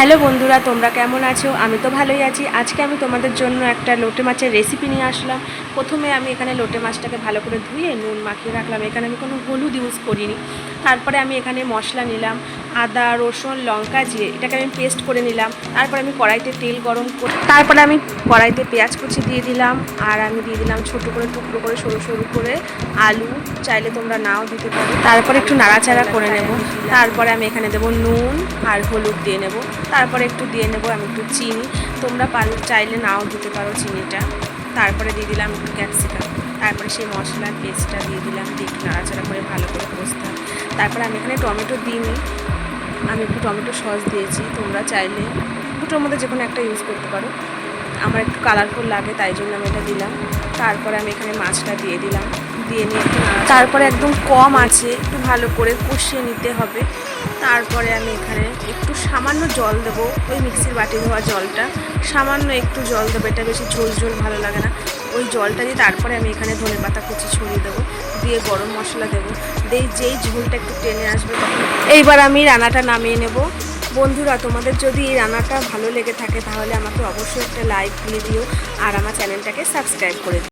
Hello বন্ধুরা, তোমরা কেমন আছো? আমি তো ভালোই আছি। আজকে আমি তোমাদের জন্য একটা লোটে মাছের রেসিপি নিয়ে আসলাম। প্রথমে আমি এখানে লোটে মাছটাকে ভালো করে ধুয়ে নুন মাখিয়ে রাখলাম। এখানে আমি কোনো হলুদ ইউজ করিনি। তারপরে আমি এখানে মশলা নিলাম। আদা, রসুন, লঙ্কা, জিরে, এটাকে আমি পেস্ট করে নিলাম। তারপরে আমি কড়াইতে তেল গরম করে তারপরে আমি কড়াইতে পেঁয়াজ কুচি দিয়ে দিলাম। আর আমি দিয়ে দিলাম ছোটো করে টুকরো করে সরু সরু করে আলু। চাইলে তোমরা নাও দিতে পারো। তারপরে একটু নাড়াচাড়া করে নেব। তারপরে আমি এখানে দেবো নুন আর হলুদ দিয়ে নেব। তারপরে একটু দিয়ে নেব আমি একটু চিনি। তোমরা পারলে চাইলে নাও দিতে পারো চিনিটা। তারপরে দিয়ে দিলাম একটু ক্যাপসিকাম তারপরে সেই মশলার পেস্টটা দিয়ে দিলাম। দিয়ে একটু নাড়াচাড়া করে ভালো করে কষতাম তারপরে আমি এখানে টমেটো দিইনি। আমি একটু টমেটো সস দিয়েছি তোমরা চাইলে দুটোর মধ্যে যে কোনো একটা ইউজ করতে পারো। আমার একটু কালারফুল লাগে তাই জন্য আমি এটা দিলাম। তারপরে আমি এখানে মাছটা দিয়ে দিলাম। দিয়ে নিয়ে একটু তারপরে একদম কম আছে একটু ভালো করে কষিয়ে নিতে হবে। তারপরে আমি এখানে একটু সামান্য জল দেবো ওই মিক্সির বাটি ধোয়া জলটা। সামান্য একটু জল দেবো এটা বেশি ঝোল ঝোল ভালো লাগে না। ওই জলটা দিয়ে তারপরে আমি এখানে ধনে পাতা কুচি ছড়িয়ে দেবো। দিয়ে গরম মশলা দেবো। দিয়ে যেই ঝোলটা একটু টেনে আসবে এইবার আমি রান্নাটা নামিয়ে নেব। বন্ধুরা, তোমাদের যদি এই রান্নাটা ভালো লেগে থাকে, তাহলে আমাকে অবশ্যই একটা লাইক দিয়ে দিও আর আমার চ্যানেলটাকে সাবস্ক্রাইব করে দিও।